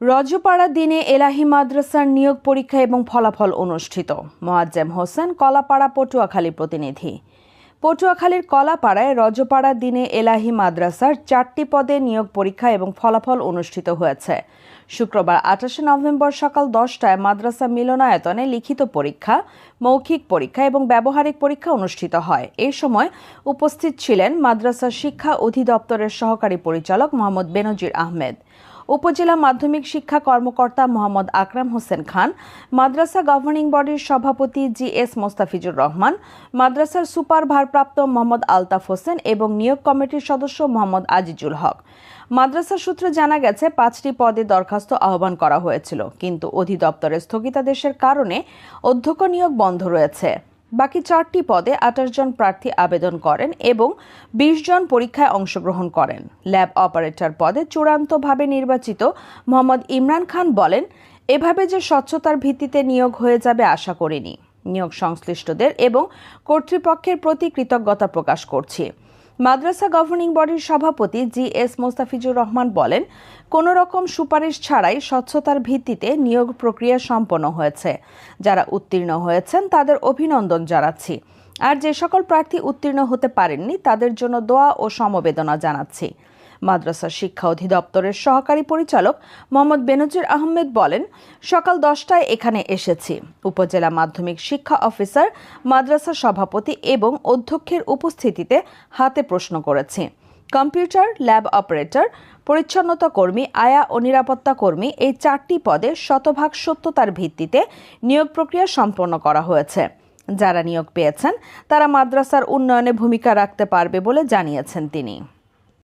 রজপাড়া দিনে এলাহি মাদ্রাসার নিয়োগ পরীক্ষা এবং ফলাফল অনুষ্ঠিত। মোয়াজ্জেম হোসেন কলাপাড়া পটুয়াখালী প্রতিনিধি। পটুয়াখালীর কলাপাড়ায় রজপাড়া দিনে এলাহি মাদ্রাসার চারটি পদে নিয়োগ পরীক্ষা এবং ফলাফল অনুষ্ঠিত হয়েছে। শুক্রবার আঠাশে নভেম্বর সকাল দশটায় মাদ্রাসা মিলনায়তনে লিখিত পরীক্ষা, মৌখিক পরীক্ষা এবং ব্যবহারিক পরীক্ষা অনুষ্ঠিত হয়। এই সময় উপস্থিত ছিলেন মাদ্রাসা শিক্ষা অধিদপ্তরের সহকারী পরিচালক মোহাম্মদ বেনজির আহমেদ। উপজেলা মাধ্যমিক শিক্ষা কর্মকর্তা মোহাম্মদ আকরাম হোসেন খান, মাদ্রাসা গভর্নিং বডির সভাপতি জি এস মোস্তাফিজুর রহমান, মাদ্রাসার সুপার ভারপ্রাপ্ত মোহাম্মদ আলতাফ হোসেন এবং নিয়োগ কমিটির সদস্য মোহাম্মদ আজিজুল হক। মাদ্রাসা সূত্রে জানা গেছে, পাঁচটি পদে দরখাস্ত আহ্বান করা হয়েছিল, কিন্তু অধিদপ্তরের স্থগিতাদেশের কারণে অধ্যক্ষ নিয়োগ বন্ধ রয়েছে। বাকি চারটি পদে আঠাশ জন প্রার্থী আবেদন করেন এবং বিশ জন পরীক্ষায় অংশগ্রহণ করেন। ল্যাব অপারেটর পদে চূড়ান্তভাবে নির্বাচিত মোহাম্মদ ইমরান খান বলেন, এভাবে যে স্বচ্ছতার ভিত্তিতে নিয়োগ হয়ে যাবে আশা করিনি। নিয়োগ সংশ্লিষ্টদের এবং কর্তৃপক্ষের প্রতি কৃতজ্ঞতা প্রকাশ করছি। মাদ্রাসা গভর্নিং বডির সভাপতি জি এস মোস্তাফিজুর রহমান বলেন কোনো রকম সুপারিশ ছাড়াই স্বচ্ছতার ভিত্তিতে নিয়োগ প্রক্রিয়া সম্পন্ন হয়েছে। যারা উত্তীর্ণ হয়েছেন, তাদের অভিনন্দন জানাচ্ছি। আর যে সকল প্রার্থী উত্তীর্ণ হতে পারেননি, তাদের জন্য দোয়া ও সমবেদনা জানাচ্ছি। মাদ্রাসা শিক্ষা অধিদপ্তরের সহকারী পরিচালক মোহাম্মদ বেনজির আহমেদ বলেন, সকাল দশটায় এখানে এসেছি। উপজেলা মাধ্যমিক শিক্ষা অফিসার, মাদ্রাসা সভাপতি এবং অধ্যক্ষের উপস্থিতিতে হাতে প্রশ্ন করেছি। কম্পিউটার, ল্যাব অপারেটর, পরিচ্ছন্নতা কর্মী, আয়া ও নিরাপত্তা কর্মী এই চারটি পদে শতভাগ সত্যতার ভিত্তিতে নিয়োগ প্রক্রিয়া সম্পন্ন করা হয়েছে। যারা নিয়োগ পেয়েছেন, তারা মাদ্রাসার উন্নয়নে ভূমিকা রাখতে পারবে বলে জানিয়েছেন তিনি।